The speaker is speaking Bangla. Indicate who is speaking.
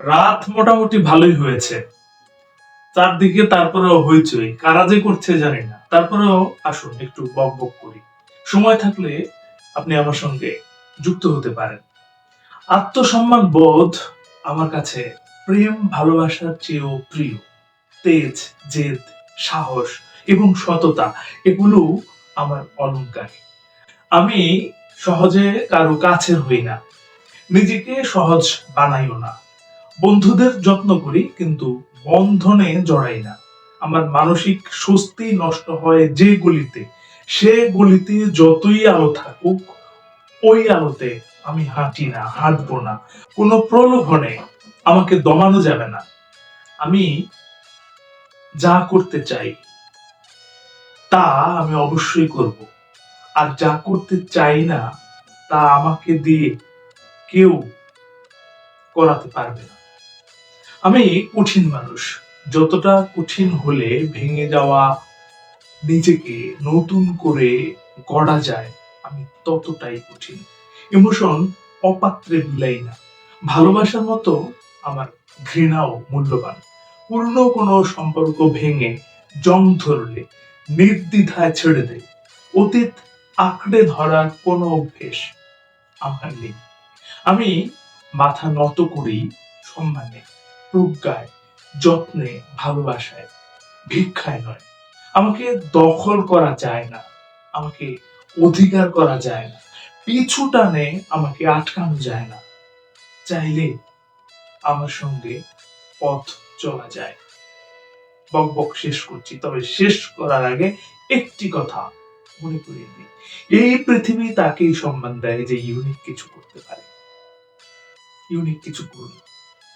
Speaker 1: রাত মোটামুটি ভালোই হয়েছে। চারদিকে তারপরেও হইচই, কারা যে করছে জানি না। তারপরেও আসুন, একটু বক বক করি। সময় থাকলে আপনি আমার সঙ্গে যুক্ত হতে পারেন। আত্মসম্মান বোধ আমার কাছে প্রেম, ভালোবাসার চেয়েও প্রিয়। তেজ, জেদ, সাহস এবং সততা, এগুলো আমার অলংকার। আমি সহজে কারও কাছের হই না। নিজেকে সহজ বানাইও না। বন্ধুদের যত্ন করি, কিন্তু বন্ধনে জড়াই না। আমার মানসিক স্বস্তি নষ্ট হয় যে গলিতে। সে গলিতে যতই আলো থাকুক, ওই আলোতে আমি হাঁটি না, হাঁটবো না। কোনো প্রলোভনে আমাকে দমানো যাবে না। আমি যা করতে চাই, তা আমি অবশ্যই করব। আর যা করতে চাই না, তা আমাকে দিয়ে কেউ করাতে পারবে না। আমি কঠিন মানুষ। যতটা কঠিন হলে ভেঙে যাওয়া নিজেকে নতুন করে গড়া যায়, আমি ততটাই কঠিন। ইমোশন অপাত্রে বিলাই না। ভালোবাসার মতো আমার ঘৃণাও মূল্যবান। পুরনো কোনো সম্পর্ক ভেঙে জং ধরলে, নির্দ্বিধায় ছেড়ে দেয় অতীত আঁকড়ে ধরার কোনো অভ্যেস আমার নেই। আমি মাথা নত করি সম্মানে প্রজ্ঞায় যত্নে, ভালোবাসায়, ভিক্ষায় নয়। আমাকে দখল করা যায় না, আমাকে অধিকার করা যায় না, পিছু টানে আমাকে আটকানো যায় না। চাইলে আমার সঙ্গে পথ চলা যায়। বক বক শেষ করছি, তবে শেষ করার আগে একটি কথা মনে করিয়ে দিই। এই পৃথিবী তাকেই সম্মান দেয় যে ইউনিক কিছু করতে পারে। ইউনিক কিছু করুন।